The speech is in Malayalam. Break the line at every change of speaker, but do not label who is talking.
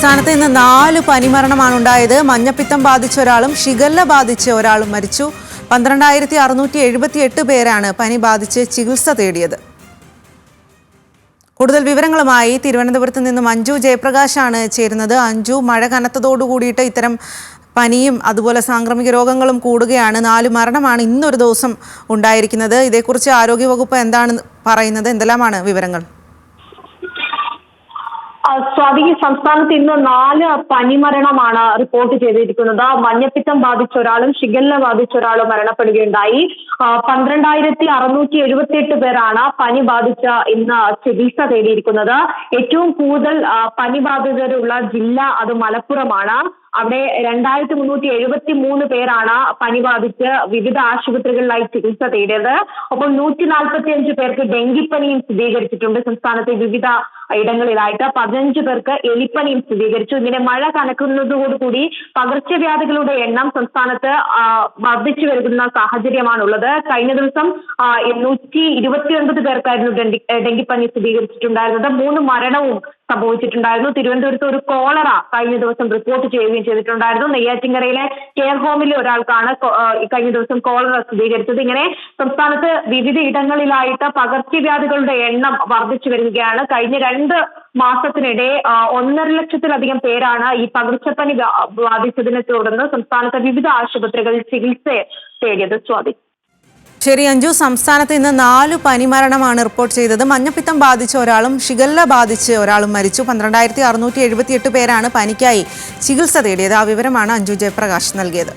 സംസ്ഥാനത്ത് ഇന്ന് നാല് പനിമരണമാണ് ഉണ്ടായത്. മഞ്ഞപ്പിത്തം ബാധിച്ച ഒരാളും ഷിഗല്ല ബാധിച്ച ഒരാളും മരിച്ചു. പന്ത്രണ്ടായിരത്തി അറുന്നൂറ്റി എഴുപത്തി എട്ട് പേരാണ് പനി ബാധിച്ച് ചികിത്സ തേടിയത്. കൂടുതൽ വിവരങ്ങളുമായി തിരുവനന്തപുരത്ത് നിന്നും അഞ്ജു ജയപ്രകാശാണ് ചേരുന്നത്. അഞ്ജു മഴ കനത്തതോടു കൂടിയിട്ട് ഇത്തരം പനിയും അതുപോലെ സാംക്രമിക രോഗങ്ങളും കൂടുകയാണ്. നാല് മരണമാണ് ഇന്നൊരു ദിവസം ഉണ്ടായിരിക്കുന്നത്. ഇതേക്കുറിച്ച് ആരോഗ്യവകുപ്പ് എന്താണ് പറയുന്നത്? എന്തെല്ലാമാണ് വിവരങ്ങൾ?
സ്വാതി സംസ്ഥാനത്ത് ഇന്ന് നാല് പനിമരണമാണ് റിപ്പോർട്ട് ചെയ്തിരിക്കുന്നത്. മഞ്ഞപ്പിത്തം ബാധിച്ച ഒരാളും ഷിഗല്ല ബാധിച്ച ഒരാളും മരണപ്പെടുകയുണ്ടായി. പന്ത്രണ്ടായിരത്തി അറുന്നൂറ്റി എഴുപത്തി എട്ട് പേരാണ് പനി ബാധിച്ച ഇന്ന് ചികിത്സ തേടിയിരിക്കുന്നത്. ഏറ്റവും കൂടുതൽ പനി ബാധിതരുള്ള ജില്ല അത് മലപ്പുറമാണ്. അവിടെ രണ്ടായിരത്തി മുന്നൂറ്റി എഴുപത്തി മൂന്ന് പേരാണ് പനി ബാധിച്ച് വിവിധ ആശുപത്രികളിലായി ചികിത്സ തേടിയത്. ഒപ്പം നൂറ്റി നാൽപ്പത്തി അഞ്ച് പേർക്ക് ഡെങ്കിപ്പനിയും സ്ഥിരീകരിച്ചിട്ടുണ്ട്. സംസ്ഥാനത്തെ വിവിധ ഇടങ്ങളിലായിട്ട് പതിനഞ്ച് പേർക്ക് എലിപ്പനിയും സ്ഥിരീകരിച്ചു. ഇങ്ങനെ മഴ കനക്കുന്നതോടുകൂടി പകർച്ചവ്യാധികളുടെ എണ്ണം സംസ്ഥാനത്ത് വർദ്ധിച്ചു വരുന്ന സാഹചര്യമാണുള്ളത്. കഴിഞ്ഞ ദിവസം നൂറ്റി ഇരുപത്തിയൊൻപത് പേർക്കായിരുന്നു ഡെങ്കിപ്പനി സ്ഥിരീകരിച്ചിട്ടുണ്ടായിരുന്നത്. മൂന്ന് മരണവും സംഭവിച്ചിട്ടുണ്ടായിരുന്നു. തിരുവനന്തപുരത്ത് ഒരു കോളറ കഴിഞ്ഞ ദിവസം റിപ്പോർട്ട് ചെയ്യുകയും ചെയ്തിട്ടുണ്ടായിരുന്നു. നെയ്യാറ്റിങ്കരയിലെ കെയർ ഹോമിലെ ഒരാൾക്കാണ് കഴിഞ്ഞ ദിവസം കോളറ സ്ഥിരീകരിച്ചത് ഇങ്ങനെ സംസ്ഥാനത്ത് വിവിധ ഇടങ്ങളിലായിട്ട് പകർച്ചവ്യാധികളുടെ എണ്ണം വർദ്ധിച്ചു വരികയാണ്. കഴിഞ്ഞ രണ്ട് മാസത്തിനിടെ ഒന്നര ലക്ഷത്തിലധികം പേരാണ് ഈ പകർച്ചപ്പനി ബാധിച്ചതിനെ തുടർന്ന് സംസ്ഥാനത്തെ വിവിധ ആശുപത്രികളിൽ ചികിത്സ തേടിയത്. സ്വാതി.
ശരി അഞ്ജു സംസ്ഥാനത്ത് ഇന്ന് നാല് പനിമരണമാണ് റിപ്പോർട്ട് ചെയ്തത്. മഞ്ഞപ്പിത്തം ബാധിച്ച ഒരാളും ഷിഗല്ല ബാധിച്ച് ഒരാളും മരിച്ചു. പന്ത്രണ്ടായിരത്തി അറുന്നൂറ്റി എഴുപത്തിയെട്ട് പേരാണ് പനിക്കായി ചികിത്സ തേടിയത്. ആ വിവരമാണ് അഞ്ജു ജയപ്രകാശ് നൽകിയത്.